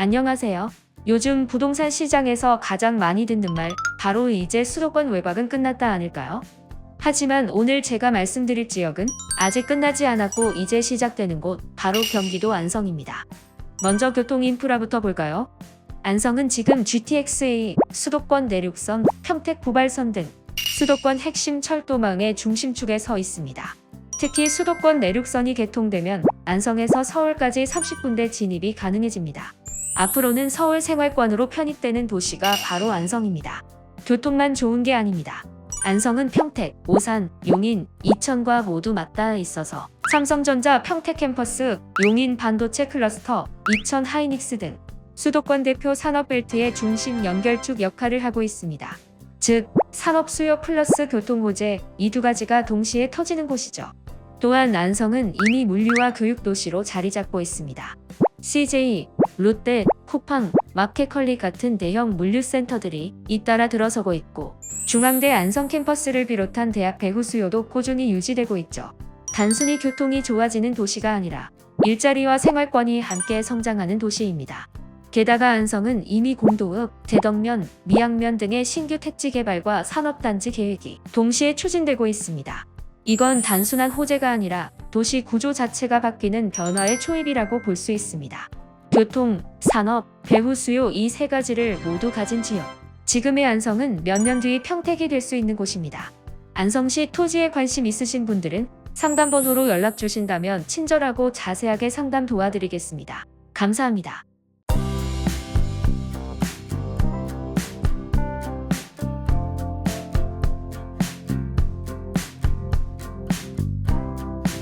안녕하세요. 요즘 부동산 시장에서 가장 많이 듣는 말, 바로 이제 수도권 외박은 끝났다 아닐까요? 하지만 오늘 제가 말씀드릴 지역은 아직 끝나지 않았고 이제 시작되는 곳, 바로 경기도 안성입니다. 먼저 교통 인프라부터 볼까요? 안성은 지금 GTX-A, 수도권 내륙선, 평택 부발선 등 수도권 핵심 철도망의 중심축에 서 있습니다. 특히 수도권 내륙선이 개통되면 안성에서 서울까지 30분대 진입이 가능해집니다. 앞으로는 서울 생활권으로 편입되는 도시가 바로 안성입니다. 교통만 좋은 게 아닙니다. 안성은 평택, 오산, 용인, 이천과 모두 맞닿아 있어서 삼성전자 평택 캠퍼스, 용인 반도체 클러스터, 이천 하이닉스 등 수도권 대표 산업벨트의 중심 연결축 역할을 하고 있습니다. 즉, 산업 수요 플러스 교통 호재 이 두 가지가 동시에 터지는 곳이죠. 또한 안성은 이미 물류와 교육 도시로 자리 잡고 있습니다. CJ, 롯데, 쿠팡, 마켓컬리 같은 대형 물류센터들이 잇따라 들어서고 있고 중앙대 안성 캠퍼스를 비롯한 대학 배후 수요도 꾸준히 유지되고 있죠. 단순히 교통이 좋아지는 도시가 아니라 일자리와 생활권이 함께 성장하는 도시입니다. 게다가 안성은 이미 공도읍, 대덕면, 미양면 등의 신규 택지 개발과 산업단지 계획이 동시에 추진되고 있습니다. 이건 단순한 호재가 아니라 도시 구조 자체가 바뀌는 변화의 초입이라고 볼 수 있습니다. 교통, 산업, 배후 수요 이 세 가지를 모두 가진 지역. 지금의 안성은 몇 년 뒤 평택이 될 수 있는 곳입니다. 안성시 토지에 관심 있으신 분들은 상담번호로 연락 주신다면 친절하고 자세하게 상담 도와드리겠습니다. 감사합니다.